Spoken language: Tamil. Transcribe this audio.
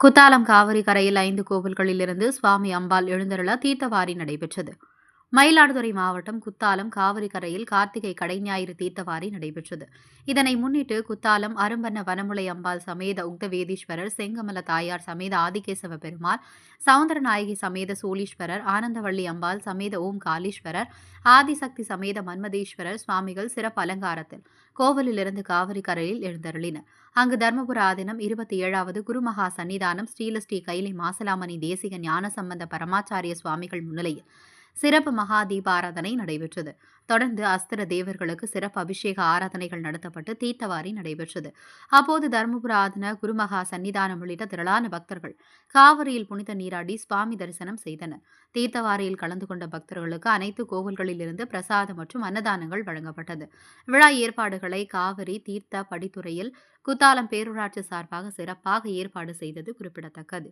குத்தாலம் காவிரி கரையில் ஐந்து கோவில்களிலிருந்து சுவாமி அம்பாள் எழுந்தருள தீர்த்தவாரி நடைபெற்றது. மயிலாடுதுறை மாவட்டம் குத்தாலம் காவிரி கரையில் கார்த்திகை கடைஞாயிறு தீர்த்தவாரி நடைபெற்றது. இதனை முன்னிட்டு குத்தாலம் அரும்பண்ண வனமுலை அம்பாள் சமேத உக்தவேதீஸ்வரர் செங்கமல தாயார் சமேத ஆதிகேசவ பெருமாள் சவுந்தரநாயகி சமேத சோழீஸ்வரர் ஆனந்தவள்ளி அம்பாள் சமேத ஓம் காலீஸ்வரர் ஆதிசக்தி சமேத மன்மதீஸ்வரர் சுவாமிகள் சிறப்பு அலங்காரத்தில் கோவிலிலிருந்து காவிரி கரையில் எழுந்தருளினர். அங்கு தர்மபுர ஆதினம் இருபத்தி ஏழாவது குருமகா சன்னிதானம் ஸ்ரீலஸ்ரீ கைலை மாசலாமணி தேசிக ஞானசம்பந்த பரமாச்சாரிய சுவாமிகள் முன்னிலையில் சிறப்பு மகா தீபாராதனை நடைபெற்றது. தொடர்ந்து அஸ்திர தேவர்களுக்கு சிறப்பு அபிஷேக ஆராதனைகள் நடத்தப்பட்டு தீர்த்தவாரி நடைபெற்றது. அப்போது தருமபுர ஆதன குருமகா சன்னிதானம் உள்ளிட்ட திரளான பக்தர்கள் காவிரியில் புனித நீராடி சுவாமி தரிசனம் செய்தனர். தீர்த்தவாரியில் கலந்து கொண்ட பக்தர்களுக்கு அனைத்து கோவில்களிலிருந்து பிரசாதம் மற்றும் அன்னதானங்கள் வழங்கப்பட்டது. விழா ஏற்பாடுகளை காவிரி தீர்த்த படித்துறையில் குத்தாலம் பேரூராட்சி சார்பாக சிறப்பாக ஏற்பாடு செய்தது குறிப்பிடத்தக்கது.